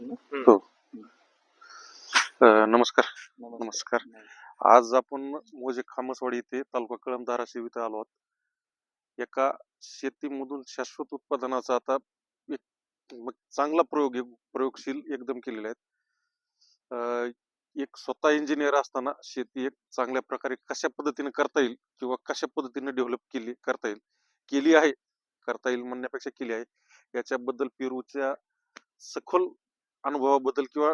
ना हो. नमस्कार. नमस्कार. आज आपण मोजे खामसवाडी येथे तालुका कळंब धाराशिव इथे आलो आहोत. एका शेतीमधून शाश्वत उत्पादनाचा आता एक मग चांगला प्रयोग प्रयोगशील एकदम केलेले आहेत. एक स्वतः इंजिनियर असताना शेती एक चांगल्या प्रकारे कशा पद्धतीने करता येईल किंवा कशा पद्धतीने डेव्हलप केली करता येईल केली आहे करता येईल म्हणण्यापेक्षा केली आहे. याच्याबद्दल पेरूच्या सखोल अनुभवाबद्दल किंवा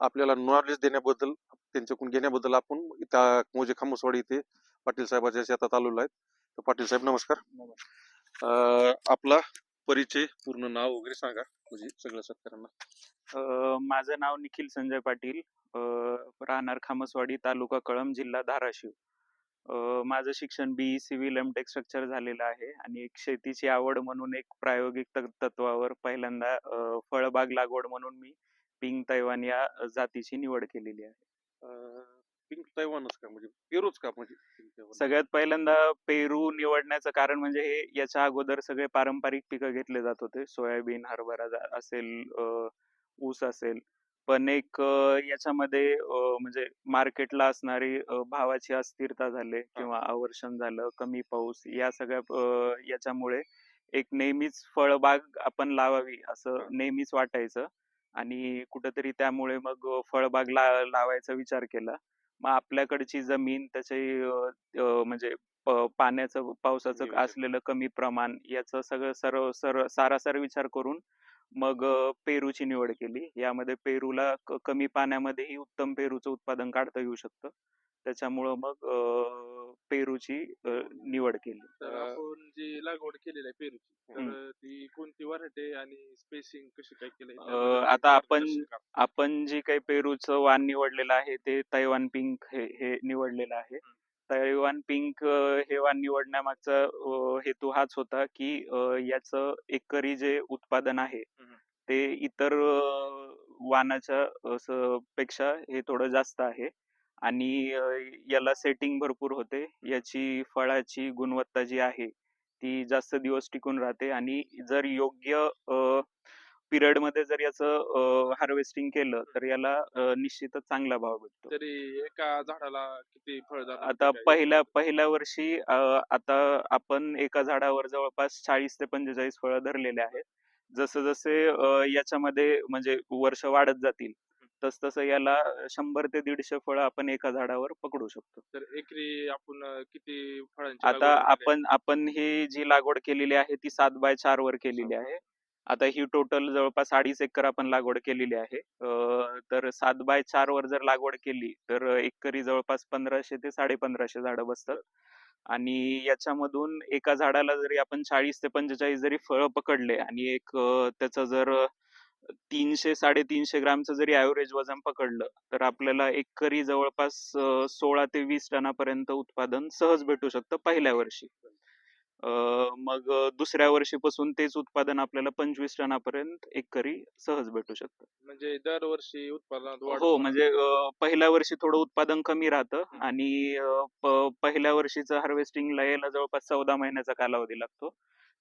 आपल्याला नॉलेज देण्याबद्दल त्यांच्याकडून घेण्याबद्दल आपण इथं मोजे खामसवाडी इथे पाटील साहेबाच्या शेतात आलेलो आहेत. तर पाटील साहेब नमस्कार. अं, आपला परिचय पूर्ण नाव वगैरे सांगा म्हणजे सगळ्या शेतकऱ्यांना. अ, माझं नाव निखिल संजय पाटील. अ, राहणार खामसवाडी तालुका कळंब जिल्हा धाराशिव. माझं शिक्षण BE civil M tech structure झालेलं आहे आणि एक शेतीची आवड म्हणून एक प्रायोगिक तत्- तत्वावर पहिल्यांदा अ, फळबाग लागवड म्हणून मी पिंक तैवान या जातीची निवड केलेली आहे. पिंक तैवानच का? म्हणजे पेरूच का म्हणजे तैवान? सगळ्यात पहिल्यांदा पेरू निवडण्याचं कारण म्हणजे हे याच्या अगोदर सगळे पारंपरिक पिकं घेतले जात होते. सोयाबीन हरभरा जा- असेल अ, ऊस असेल पण एक अ, याच्यामध्ये अ, म्हणजे मार्केटला असणारी अ, भावाची अस्थिरता झाले किंवा आवर्षण झालं कमी पाऊस या सगळ्या अ, याच्यामुळे एक नेहमीच फळबाग आपण लावावी असं हा. नेहमीच वाटायचं आणि कुठंतरी त्यामुळे मग फळबाग ला लावायचा विचार केला मग आपल्याकडची जमीन त्याचे अ, अ, म्हणजे प- पाण्याचं पावसाचं नियोजन. असलेलं कमी प्रमाण याचं सगळं सर्व सर्व सारासार विचार करून मग अ, पेरूची निवड केली. यामध्ये पेरूला क- कमी पाण्यामध्येही उत्तम पेरूचं उत्पादन काढता येऊ शकतं. त्याच्यामुळं मग अ, पेरूची अ, निवड केली. तर अं, आपण जी लागवड केलेली आहे पेरूची ती कोणती व्हरायटी आणि स्पेसिंग कशी काय केलंय? अं, त्याबद्दल आता आपण- मार्गदर्शन करा. आपण. जे काही पेरूचं वाण निवडलेलं आहे ते तैवान पिंक हे हे निवडलेलं आहे. तैवान पिंक अ, हे वाण निवडण्यामागचा अ, हेतू हाच होता की अ, याचं एकरी जे उत्पादन आहे. ते इतर अ, वाणाच्या असं पेक्षा हे थोडं जास्त आहे. आणि अ, याला सेटिंग भरपूर होते. याची फळाची गुणवत्ता जी आहे ती जास्त दिवस टिकून राहते. आणि जर योग्य पिरियडमध्ये जर याचं हार्वेस्टिंग केलं तर याला निश्चितच चांगला भाव भेटतो. तरी एका झाडाला किती फळदार आता पहिल्या पहिल्या वर्षी आता आपण एका झाडावर जवळपास चाळीस ते पंचेचाळीस फळं धरलेले आहेत. जसं जसे याच्यामध्ये म्हणजे वर्ष वाढत जातील तस तसं याला शंभर ते दीडशे फळं आपण एका झाडावर पकडू शकतो. तर एकरी आपण किती फळांची आता? आपण आपण ही जी लागवड केलेली आहे ती सात बाय चार वर केलेली आहे. आता ही टोटल जवळपास अडीच एकर आपण लागवड केलेली आहे. तर सात बाय चार वर जर लागवड केली तर एकरी जवळपास पंधराशे ते साडेपंधराशे झाडं बसतात. आणि याच्यामधून एका झाडाला जरी आपण चाळीस ते पंचेचाळीस जरी फळं पकडले आणि एक त्याचं जर तीनशे साडेतीनशे ग्रामचं जरी ऍव्हरेज वजन पकडलं तर आपल्याला एकरी जवळपास सोळा ते वीस टनापर्यंत उत्पादन सहज भेटू शकतं पहिल्या वर्षी. मग दुसऱ्या वर्षीपासून तेच उत्पादन आपल्याला पंचवीस टनापर्यंत एकरी सहज भेटू शकतं. म्हणजे दरवर्षी उत्पादनात वाढ हो. म्हणजे अं, पहिल्या वर्षी थोडं उत्पादन कमी राहतं आणि अं, प- पहिल्या वर्षीचं हार्वेस्टिंगला यायला जवळपास चौदा महिन्याचा कालावधी लागतो.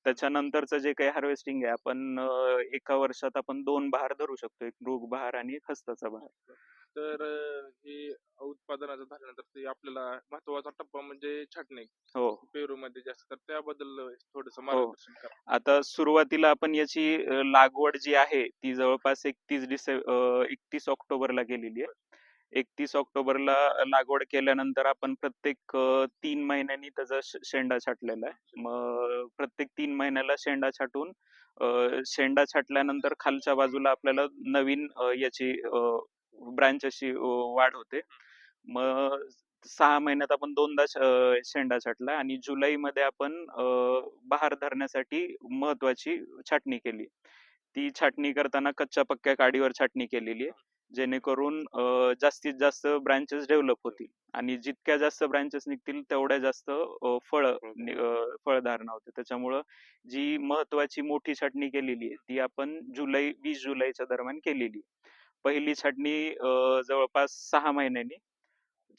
त्याच्यानंतरचं जे काही हार्वेस्टिंग आहे आपण अं, एका वर्षात आपण दोन बहार धरू शकतो. एक मृग बहार आणि एक हस्ताचा बहार. तर अं, हे उत्पादनाचं झाल्यानंतर ते आपल्याला महत्त्वाचा टप्पा म्हणजे छाटणी. हो. पेरू मध्ये जास्त तर त्याबद्दल थोडस मार्गदर्शन करा. आता सुरुवातीला आपण याची अ, लागवड जी आहे ती जवळपास एकतीस डिसे एकतीस ऑक्टोबरला केलेली आहे. एकतीस ऑक्टोबरला लागवड केल्यानंतर आपण प्रत्येक अ, तीन महिन्यांनी त्याचा श- शेंडा छाटलेला आहे. मग प्रत्येक तीन महिन्याला शेंडा छाटून अ, शेंडा छाटल्यानंतर खालच्या बाजूला आपल्याला नवीन अ, याची ब्रांच अशी अ, वाढ होते. मग सहा महिन्यात आपण दोनदा श- शेंडा छाटला आणि जुलैमध्ये आपण अ, बहार धरण्यासाठी महत्वाची छाटणी केली. ती छाटणी करताना कच्च्या पक्क्या काडीवर छाटणी केलेली आहे. जेणेकरून अ, जास्तीत जास्त ब्रांचेस डेव्हलप होतील आणि जितक्या जास्त ब्रांचेस निघतील तेवढ्या जास्त अ, फळ फळधारणा होते. त्याच्यामुळं जी महत्वाची मोठी छाटणी केलेली आहे ती आपण जुलै वीस जुलैच्या दरम्यान केलेली आहे. पहिली छाटणी अ, जवळपास सहा महिन्यांनी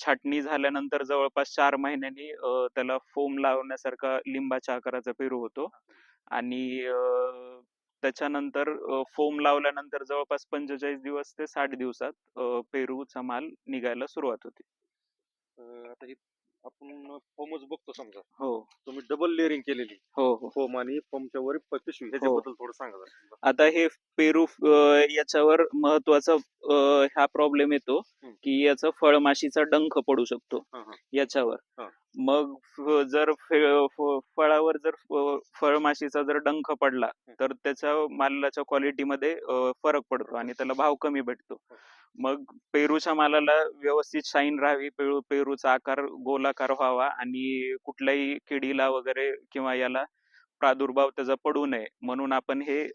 छाटणी झाल्यानंतर जवळपास चार महिन्यांनी त्याला फोम लावण्यासारखा लिंबाच्या आकाराचा पेरू होतो. आणि त्याच्यानंतर फोम लावल्यानंतर जवळपास पंचेचाळीस दिवस ते साठ दिवसात पेरूचा माल निघायला सुरुवात होते. आता हे आपण फोमच बघतो समजा. हो. तुम्ही डबल लेअरिंग केलेली. हो हो. फोम आणि फोमच्या वर पिशवी ह्याच्याबद्दल थोडं सांगा. आता हे पेरू याच्यावर महत्त्वाचा हा प्रॉब्लेम येतो. की याचा फळमाशीचा डंख पडू शकतो हा, हा. याच्यावर. हा. मग जर फळावर जर फळमाशीचा जर डंख पडला तर त्याच्या मालाच्या क्वालिटीमध्ये फरक पडतो आणि त्याला भाव कमी भेटतो. मग पेरूच्या मालाला व्यवस्थित शाईन राहावी पेरू पेरूचा आकार गोलाकार व्हावा आणि कुठल्याही किडीला वगैरे किंवा याला प्रादुर्भाव त्याचा पडू नये. म्हणून आपण हे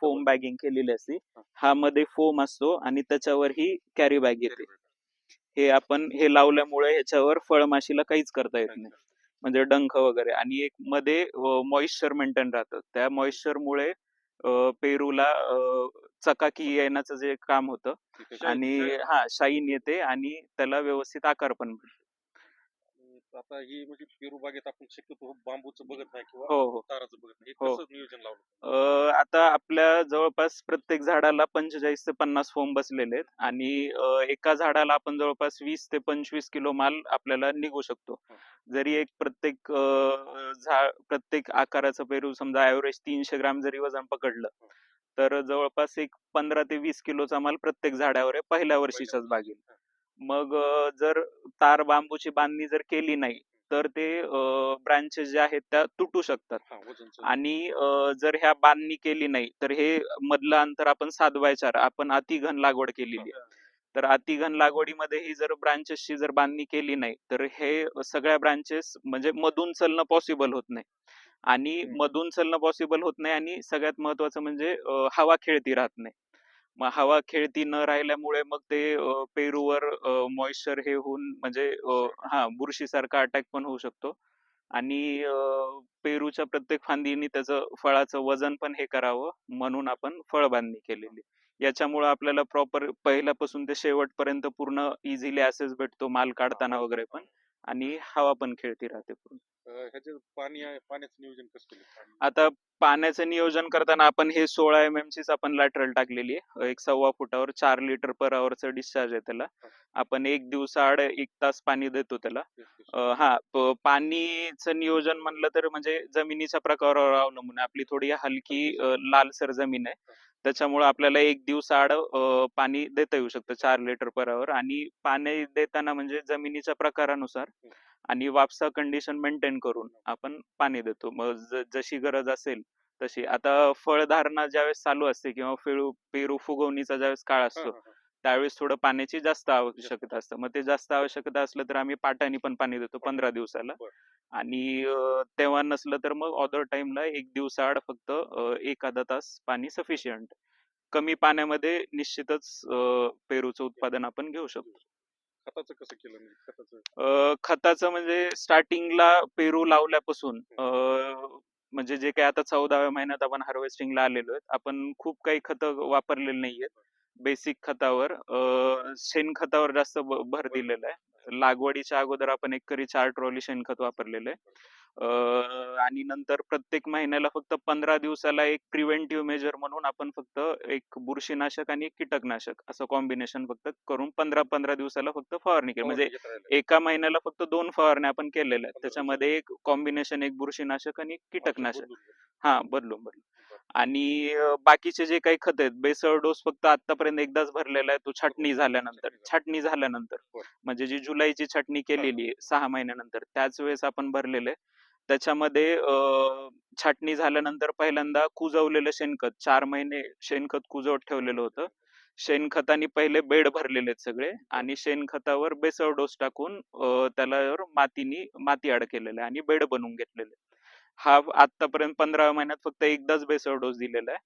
फोम बॅगिंग केलेली असते. हा मध्ये फोम असतो आणि त्याच्यावर ही कॅरी बॅग येते. हे आपण हे लावल्यामुळे ह्याच्यावर फळमाशीला काहीच करता येत नाही. म्हणजे डंख वगैरे आणि एक मध्ये मॉइश्चर मेंटेन राहतं. त्या मॉइश्चर मुळे अ, पेरूला चकाकी येण्याचं जे काम होतं आणि हा शाईन येते आणि त्याला व्यवस्थित आकार पण. अं, आता ही म्हणजे पेरू बागेत आपण शक्यतो बांबूचं बघत नाही किंवा हो हो. ताराचं बघत नाही. हे हो. कसं नियोजन लावलं? अ, आता आपल्या जवळपास प्रत्येक झाडाला पंचेचाळीस ते पन्नास फोम बसलेले आहेत आणि अ, एका झाडाला आपण जवळपास वीस ते पंचवीस किलो माल आपल्याला निघू शकतो. जरी एक प्रत्येक अ, झाड प्रत्येक आकाराचं पेरू समजा ऍव्हरेज तीनशे ग्राम जरी वजन पकडलं तर जवळपास एक पंधरा ते वीस किलोचा माल प्रत्येक झाडावर आहे पहिल्या वर्षीच्याच बागेत. मग अ, जर तार बांबूची बांधणी जर केली नाही तर ते ब्रांचेस जे आहेत त्या तुटू शकतात. हा आणि अ, जर ह्या बांधणी केली नाही तर हे मधलं अंतर आपण साधवायच्या आपण अतिघन लागवड केलेली आहे. तर अतिघन लागवडीमध्ये ही जर ब्रांचेसची जर बांधणी केली नाही तर हे सगळ्या ब्रांचेस म्हणजे मधून चालणं पॉसिबल होत नाही. आणि. मधून चालणं पॉसिबल होत नाही आणि सगळ्यात महत्वाचं म्हणजे अ, हवा खेळती राहत नाही. मग हवा खेळती न राहिल्यामुळे मग ते अ, पेरूवर मॉइश्चर हे होऊन म्हणजे अ, हा बुरशीसारखा अटॅक पण होऊ शकतो. आणि अ, पेरूच्या प्रत्येक फांदीने त्याचं फळाचं वजन पण हे करावं म्हणून आपण फळ बांधणी केलेली. याच्यामुळे आपल्याला प्रॉपर पहिल्यापासून ते शेवटपर्यंत पूर्ण इझिली ऍसेस भेटतो माल काढताना वगैरे पण. आणि हवा पण खेळती राहते पूर्ण. ह्याच्यात पाणी आहे पाण्याचं नियोजन कसं केलं पाणी- आता पाण्याचं नियोजन करताना आपण हे सोळा एम एम चीच आपण लॅटरल टाकलेली आहे. एक सव्वा फुटावर चार लिटर पर आवरचं डिस्चार्ज आहे त्याला. आपण एक दिवसाआड एक तास पाणी देतो त्याला. अं, हा प- पाणीचं नियोजन म्हणलं तर म्हणजे जमिनीच्या प्रकारावर अवलंबून आहे. आपली थोडी हलकी अं, लालसर जमीन आहे. त्याच्यामुळे आपल्याला एक दिवसाआड पाणी देता येऊ शकतं चार लिटर पर आवर आणि पाणी देताना म्हणजे जमिनीच्या प्रकारानुसार आणि वापसा कंडिशन मेंटेन करून आपण पाणी देतो. मग जशी गरज असेल तशी. आता फळधारणा ज्यावेळेस चालू असते किंवा पेरू पेरू फुगवणीचा ज्यावेळेस काळ असतो. त्यावेळेस थोडं पाण्याची जास्त आवश्यकता असतं. मग ते जास्त आवश्यकता असलं तर आम्ही पाटाने पण पाणी देतो पंधरा दिवसाला. आणि तेव्हा नसलं तर मग ऑदर टाइमला एक दिवसाआड फक्त अर्धा तास पाणी सफिशियंट कमी पाण्यामध्ये निश्चितच पेरूचं उत्पादन आपण घेऊ शकतो. खताचं कसं केलं म्हणजे खताचं? म्हणजे स्टार्टिंगला पेरू लावल्यापासून म्हणजे जे काही आता चौदाव्या महिन्यात आपण हार्वेस्टिंगला आलेलो आहेत आपण खूप काही खतं वापरलेली नाहीयेत. बेसिक खतावर शेणखतावर जास्त भर दिलेला आहे. लागवडीच्या अगोदर आपण एक करी चार ट्रॉली शेणखत वापरलेलं आहे. अं, आणि नंतर प्रत्येक महिन्याला फक्त पंधरा दिवसाला एक प्रिव्हेंटिव्ह मेजर म्हणून आपण फक्त एक बुरशीनाशक आणि एक कीटकनाशक असं कॉम्बिनेशन फक्त करून पंधरा पंधरा दिवसाला फक्त फवारणी केली. म्हणजे घेत राहिलं. एका महिन्याला फक्त दोन फवारण्या आपण केलेल्या आहेत. त्याच्यामध्ये एक कॉम्बिनेशन एक बुरशीनाशक आणि एक कीटकनाशक. हा बदलून बदलून. आणि अं, बाकीचे जे काही खत आहेत बेसळ डोस फक्त आतापर्यंत एकदाच भरलेला आहे तो छाटणी झाल्यानंतर. छाटणी झाल्यानंतर. बरं. म्हणजे जी जुलैची छाटणी केलेली आहे सहा महिन्यानंतर त्याच वेळेस आपण भरलेलं आहे. त्याच्यामध्ये अं, छाटणी झाल्यानंतर पहिल्यांदा कुजवलेलं शेणखत चार महिने शेणखत कुजवत ठेवलेलं होतं. शेणखताने पहिले बेड भरलेले आहेत सगळे आणि शेणखतावर बेसळ डोस टाकून अं, त्याला मातीनी माती आड केलेलं आहे आणि बेड बनवून घेतलेले आहे. हा आतापर्यंत पंधरा महिन्यात फक्त एकदाच बेसळ डोस दिलेला आहे.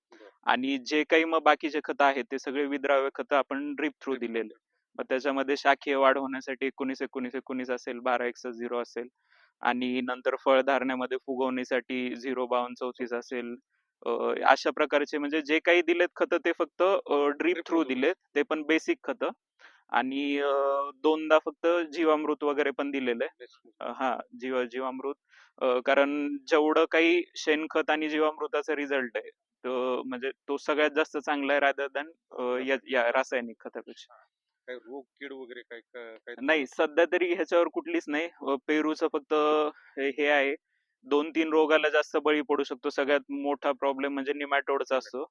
आणि जे काही मग बाकीचे खतं आहेत ते सगळे विद्राव्य खतं आपण ड्रिप थ्रू दिलेले. मग त्याच्यामध्ये शाखीय वाढ होण्यासाठी एकोणीस एकोणीस एकोणीस असेल बारा एकसष्ट झिरो असेल. आणि नंतर फळधारण्यामध्ये फुगवणीसाठी झिरो बावन्न चौतीस असेल. अशा प्रकारचे म्हणजे जे काही दिलेत खतं ते फक्त ड्रीप थ्रू दिलेत. ते पण बेसिक खतं. आणि दोनदा फक्त जीवामृत वगैरे पण दिलेलं आहे. हा जीव जीवामृत. कारण जेवढं काही शेणखत आणि जीवामृताचा रिझल्ट आहे तो म्हणजे तो सगळ्यात जास्त चांगला आहे रादर दॅन या रासायनिक खतापेक्षा. काय रोग कीड वगैरे काय काय काय नाही सध्या तरी ह्याच्यावर कुठलीच नाही. पेरूचं फक्त हे हे आहे. दोन तीन रोगाला जास्त बळी पडू शकतो. सगळ्यात मोठा प्रॉब्लेम म्हणजे निमॅटोडचा असतो.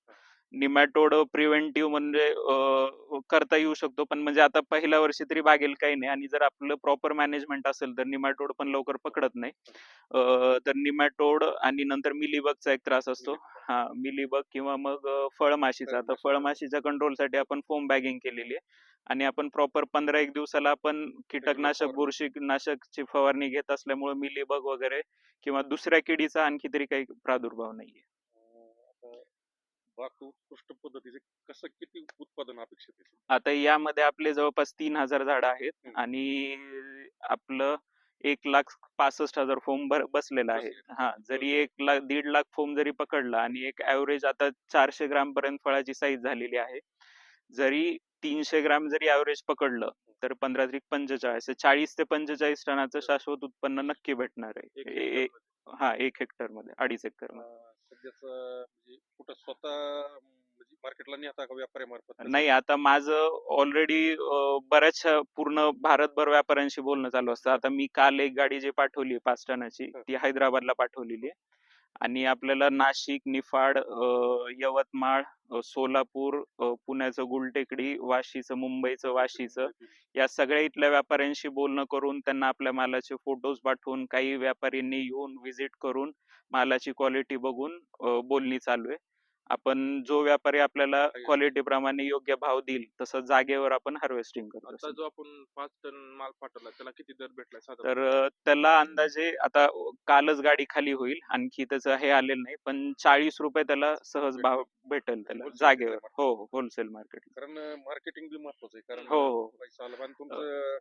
निमॅटोड प्रिव्हेंटिव्ह म्हणजे अ, करता येऊ शकतो. पण म्हणजे आता पहिल्या वर्षी तरी बागेल काही नाही. आणि जर आपलं प्रॉपर मॅनेजमेंट असेल तर निमॅटोड पण लवकर पकडत नाही. अ, तर निमॅटोड आणि नंतर मिलीबगचा एक त्रास असतो. हा मिलीबग किंवा मग अ, फळमाशीचा. आता फळमाशी. फळमाशीच्या कंट्रोलसाठी आपण फोम बॅगिंग केलेली आहे. आणि आपण प्रॉपर पंधरा एक दिवसाला आपण कीटकनाशक फवारणी. बुरशीनाशकची फवारणी घेत असल्यामुळे मिलीबग वगैरे किंवा दुसऱ्या किडीचा आणखी तरी काही प्रादुर्भाव नाहीये. बाग उत्कृष्ट पद्धतीचे कसं किती उत्पादन अपेक्षित आहे आता यामध्ये आपले जवळपास तीन हजार झाडं आहेत हम्म. आणि आपलं एक लाख पासष्ट हजार फोम भर बसलेला आहे. हा जरी एक लाख दीड लाख फोम जरी पकडला आणि एक ऍव्हरेज आता चारशे ग्राम पर्यंत फळाची साईज झालेली आहे. जरी तीनशे ग्राम जरी ऍव्हरेज पकडलं तर पंधरा त्रिक पंचेचाळीस चाळीस ते पंचेचाळीस टनाचं शाश्वत उत्पन्न नक्की भेटणार एक आहे ए- ए- हेक्टरमध्ये. हा एक हेक्टरमध्ये अडीच हेक्टरमध्ये सध्याचं म्हणजे कुठं स्वतः म्हणजे मार्केटला नेता का व्यापाऱ्यामार्फत कसं? नाही आता माझं ऑलरेडी बऱ्याचशा पूर्ण भारतभर व्यापाऱ्यांशी बोलणं चालू असतं आता मी काल एक गाडी जी पाठवली पाच टनाची. ती हैदराबादला पाठवलेली आहे आणि आपल्याला नाशिक निफाड यवतमाळ सोलापूर पुण्याचं गुलटेकडी वाशीचं मुंबईचं वाशीचं या सगळ्या इथल्या व्यापाऱ्यांशी बोलणं करून त्यांना आपल्या मालाचे फोटोज पाठवून काही व्यापाऱ्यांनी येऊन व्हिजिट करून मालाची क्वालिटी बघून बोलणी चालू आहे. आपण जो व्यापारी आपल्याला आहे. क्वालिटी प्रमाणे योग्य भाव देईल तसं जागेवर आपण हार्वेस्टिंग करतो आता जो आपण पाच टन माल पाठवला त्याला किती दर भेटलाय साधारण तर अं, त्याला अंदाजे आता कालच गाडी खाली होईल आणखी त्याचं हे आलेलं नाही पण चाळीस रुपये त्याला सहज भाव भेटेल त्याला Wholesale जागेवर market. हो होलसेल मार्केट कारण मार्केटिंग बी महत्वाचं आहे कारण हो, हो. पैसा आला आणि तुमचं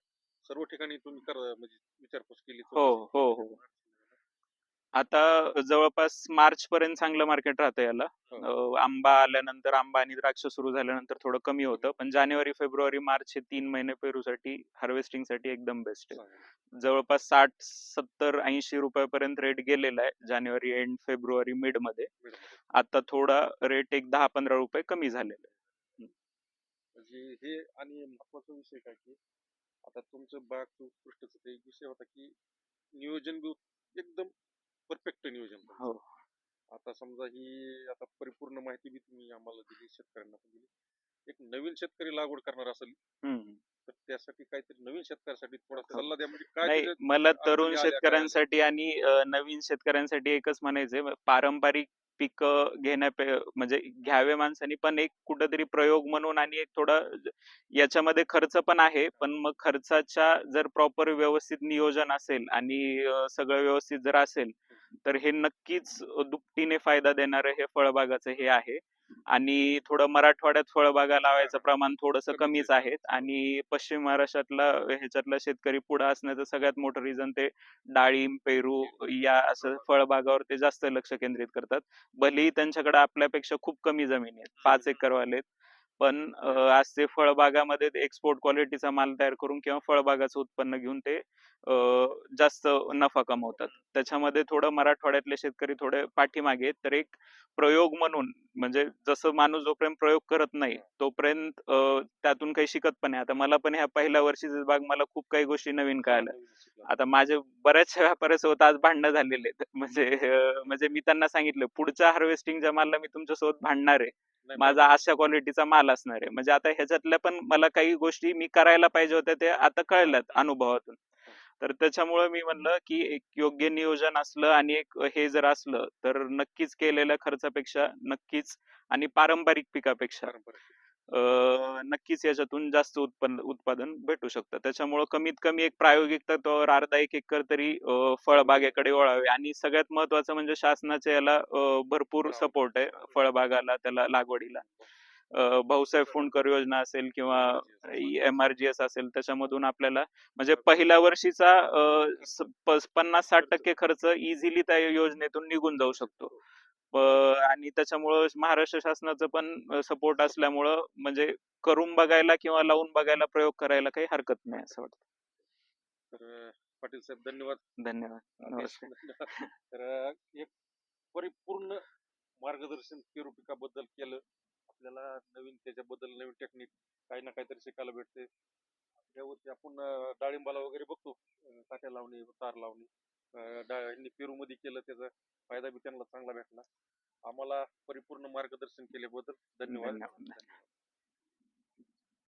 सर्व ठिकाणी तुम्ही कर म्हणजे विचारपूस केली हो, हो, हो. आता जवळपास मार्च पर्यंत चांगलं मार्केट राहतं याला. हो. अं, आंबा आल्यानंतर आंबा आणि द्राक्ष सुरू झाल्यानंतर थोडं कमी होतं. पण जानेवारी फेब्रुवारी मार्च हे तीन महिने पेरूसाठी हार्वेस्टिंगसाठी एकदम बेस्ट आहे. जवळपास साठ सत्तर ऐंशी रुपयापर्यंत रेट गेलेला आहे जानेवारी एंड फेब्रुवारी मिडमध्ये. आता थोडा रेट एक दहा पंधरा रुपये कमी झालेला आहे. म्हणजे हे आणि महत्त्वाचा विषय काय की आता तुमचं बाग उत्कृष्टच ते एक विषय होता की नियोजन बी एकदम परफेक्ट नियोजन. हो आता समजा ही आता परिपूर्ण माहिती बी तुम्ही आम्हाला दिली शेतकऱ्यांना पण दिली एक नवीन शेतकरी लागवड करणार असेल हम्म. तर त्यासाठी काहीतरी नवीन शेतकऱ्यासाठी थोडा हो. सल्ला द्या म्हणजे काय नाही त्याच्यात मला अडचणी तरुण आल्या काय शेतकऱ्यांसाठी आणि अ, नवीन शेतकऱ्यांसाठी एकच म्हणायचंय पारंपरिक पीक घेण्यापे म्हणजे घ्यावे माणसांनी पण एक कुठंतरी प्रयोग म्हणून आणि एक थोडा ज- याच्यामध्ये खर्च पण आहे पण मग खर्चाच्या जर प्रॉपर व्यवस्थित नियोजन असेल आणि अ, सगळं व्यवस्थित जर असेल तर हे नक्कीच दुपटीने फायदा देणारं हे फळबागाचं हे आहे. आणि थोडं मराठवाड्यात फळबागा लावायचं प्रमाण थोडस कमीच आहे. आणि पश्चिम महाराष्ट्रातला ह्याच्यातला शेतकरी पुढे असण्याचं सगळ्यात मोठं रिझन ते डाळिंब पेरू या असं फळबागावर ते जास्त लक्ष केंद्रित करतात. भलेही त्यांच्याकडे आपल्यापेक्षा खूप कमी जमिनी आहेत पाच एकरवाले पण आज ते फळबागामध्ये एक्सपोर्ट क्वालिटीचा माल तयार करून किंवा फळबागाचं उत्पन्न घेऊन ते जास्त नफा कमवतात. त्याच्यामध्ये थोडं मराठवाड्यातले शेतकरी थोडे पाठीमागे तर एक प्रयोग म्हणून म्हणजे जसं माणूस जोपर्यंत प्रयोग करत नाही तोपर्यंत त्यातून काही शिकत पण आहे आता मला पण ह्या पहिल्या वर्षीचे बाग मला खूप काही गोष्टी नवीन कळाल्या. आता माझे बऱ्याचशा व्यापाऱ्यासोबत आज भांडणं झालेले आहेत. म्हणजे म्हणजे मी त्यांना सांगितलं पुढच्या हार्वेस्टिंगच्या मालला मी तुमच्यासोबत भांडणार आहे. माझा अशा क्वालिटीचा माल असणार आहे. म्हणजे आता ह्याच्यातल्या पण मला काही गोष्टी मी करायला पाहिजे होत्या ते आता कळल्यात अनुभवातून. तर त्याच्यामुळे मी म्हणलं की एक योग्य नियोजन असलं आणि एक हे जर असलं तर नक्कीच केलेल्या खर्चापेक्षा नक्कीच आणि पारंपरिक पिकापेक्षा नक्कीच याच्यातून जास्त उत्पन्न उत्पादन भेटू शकतं. त्याच्यामुळं कमीत कमी एक प्रायोगिक तत्वावर अर्धा एक एकर तरी अं, फळबागेकडे वळावे. आणि सगळ्यात महत्वाचं म्हणजे शासनाचे याला अं, भरपूर सपोर्ट आहे फळबागाला त्याला लागवडीला. अं, भाऊसाहेब फुंडकर योजना असेल किंवा एम आर जी एस असेल त्याच्यामधून आपल्याला म्हणजे पहिल्या वर्षीचा अं, स- प- पन्नास साठ टक्के खर्च इझिली त्या योजनेतून निघून जाऊ शकतो. प- आणि त्याच्यामुळं महाराष्ट्र शासनाचं पण सपोर्ट असल्यामुळं म्हणजे करून बघायला किंवा लावून बघायला प्रयोग करायला काही हरकत नाही असं वाटतं. तर पाटील साहेब धन्यवाद. धन्यवाद. तर एक परिपूर्ण मार्गदर्शन पेरू पिकाबद्दल केलं. आपल्याला नवीन त्याच्याबद्दल नवीन टेक्निक काही ना काहीतरी शिकायला भेटते. यावरती आपण डाळिंबाला वगैरे बघतो. काट्या लावणे तार लावणे. यांनी पेरूमध्ये केलं त्याचा फायदा बी त्यांना चांगला भेटला. आम्हाला परिपूर्ण मार्गदर्शन केल्याबद्दल धन्यवाद. धन्यवाद.